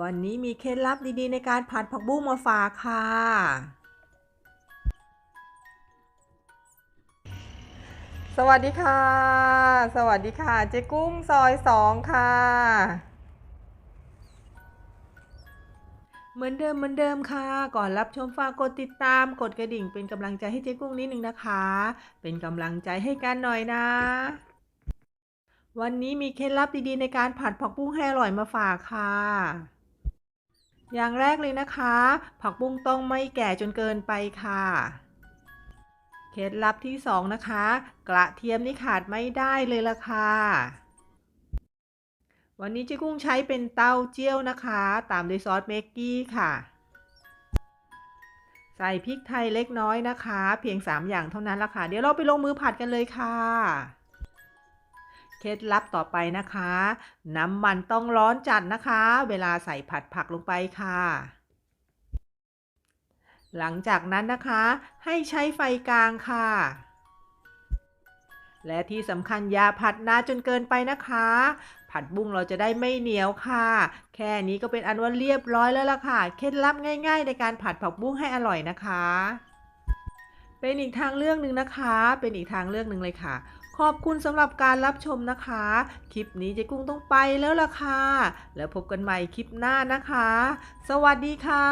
วันนี้มีเคล็ดลับดีๆในการผัดผักบุ้งมาฝากค่ะ สวัสดีค่ะ สวัสดีค่ะ เจ๊กุ้งซอยสองค่ะ เหมือนเดิมเหมือนเดิมค่ะ ก่อนรับชมฝากกดติดตาม กดกระดิ่งเป็นกำลังใจให้เจ๊กุ้งนิดนึงนะคะ เป็นกำลังใจให้กันหน่อยนะวันนี้มีเคล็ดลับดีๆในการผัดผักบุ้งให้อร่อยมาฝากค่ะ อย่างแรกเลยนะคะ ผักบุ้งต้องไม่แก่จนเกินไปค่ะ เคล็ดลับที่สองนะคะ กระเทียมนี่ขาดไม่ได้เลยละค่ะ วันนี้เจ๊กุ้งใช้เป็นเต้าเจี้ยวนะคะ ตามด้วยซอสเมกกี้ค่ะ ใส่พริกไทยเล็กน้อยนะคะ เพียง 3 อย่างเท่านั้นละค่ะ เดี๋ยวเราไปลงมือผัดกันเลยค่ะ เคล็ดลับต่อไปนะคะ น้ำมันต้องร้อนจัดนะคะ เวลาใส่ผัดผักลงไปค่ะ หลังจากนั้นนะคะ ให้ใช้ไฟกลางค่ะ และที่สำคัญอย่าผัดนานจนเกินไปนะคะ ผัดบุ้งเราจะได้ไม่เหนียวค่ะ แค่นี้ก็เป็นอันว่าเรียบร้อยแล้วล่ะค่ะ เคล็ดลับง่าย ๆ ในการผัดผักบุ้งให้อร่อยนะคะ เป็นอีกทางเลือกหนึ่งนะคะ เป็นอีกทางเลือกหนึ่งเลยค่ะ ขอบคุณสำหรับการรับชมนะคะ คลิปนี้เจ๊กุ้งต้องไปแล้วล่ะค่ะ แล้วพบกันใหม่คลิปหน้านะคะ สวัสดีค่ะ